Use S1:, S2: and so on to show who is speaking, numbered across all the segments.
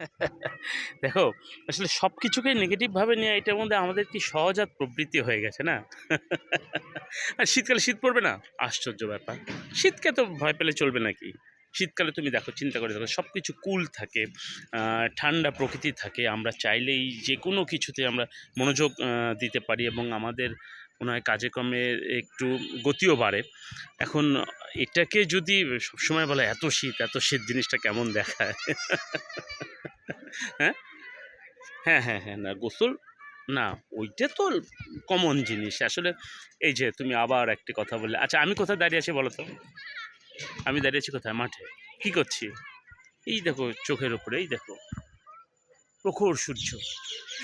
S1: দেখো, আসলে সব কিছুকে নেগেটিভভাবে নেওয়া এটার মধ্যে আমাদের কি সহজাত প্রবৃত্তি হয়ে গেছে না? আর শীতকালে শীত পড়বে না? আশ্চর্য ব্যাপার। শীতকে তো ভয় পেলে চলবে নাকি? শীতকালে তুমি দেখো, চিন্তা করে দেখো সব কিছু কুল থাকে ঠান্ডা প্রকৃতি থাকে, আমরা চাইলেই যে কোনো কিছুতে আমরা মনোযোগ দিতে পারি এবং আমাদের মনে হয় কাজে কর্মে একটু গতিও বাড়ে। এখন এটাকে যদি সবসময় বলে, এত শীত এত শীত, জিনিসটা কেমন দেখায়? হ্যাঁ? হ্যাঁ হ্যাঁ হ্যাঁ না, গোসল, না, ওইটা তো কমন জিনিস। আসলে এই যে তুমি আবার একটি কথা বললে। আচ্ছা আমি কোথায় দাঁড়িয়ে আছি বলো তো? আমি দাঁড়িয়ে আছি কোথায়? মাঠে। কি করছি? এই দেখো, চোখের উপরে এই দেখো। প্রখর সূর্য।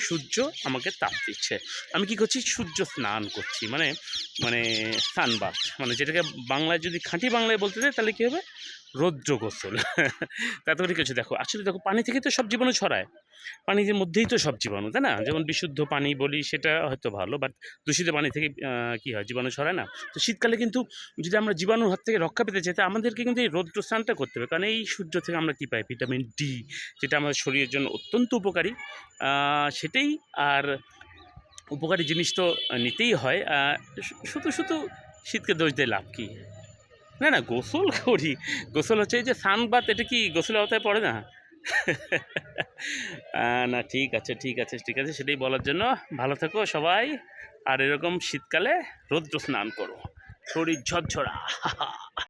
S1: সূর্য আমাকে তাপ দিচ্ছে। আমি কি করছি? সূর্য স্নান করছি। মানে মানে সানবাথ। মানে যেটাকে বাংলায় যদি খাঁটি বাংলায় বলতে চাই, তাহলে কী হবে? রৌদ্র গোসল তাতে কিছু দেখো আসলে দেখো পানি থেকে তো সব জীবাণু ছড়ায়। পানির মধ্যেই তো সব জীবাণু, তাই না? যেমন বিশুদ্ধ পানি বলি, সেটা হয়তো ভালো বাট দূষিত পানি থেকে কী হয়, জীবাণু ছড়ায় না। তো শীতকালে কিন্তু যদি আমরা জীবাণুর হাত থেকে রক্ষা পেতে চাই, তা আমাদেরকে কিন্তু এই রৌদ্র স্নানটা করতে হবে। কারণ এই সূর্য থেকে আমরা কী পাই? ভিটামিন ডি, যেটা আমাদের শরীরের জন্য অত্যন্ত উপকারী। সেটাই আর উপকারী জিনিস তো নিতেই হয়। শুধু শুধু শীতকে দোষ দিয়ে লাভ কী? না না, গোসল করি। গোসল হচ্ছে এই যে সানবাত, এটা কি গোসলের আওতায় পড়ে না? না, ঠিক আছে ঠিক আছে ঠিক আছে, সেটাই বলার জন্য। ভালো থেকো সবাই। আর এরকম শীতকালে রৌদ্র স্নান করো। শরীর ঝরঝরা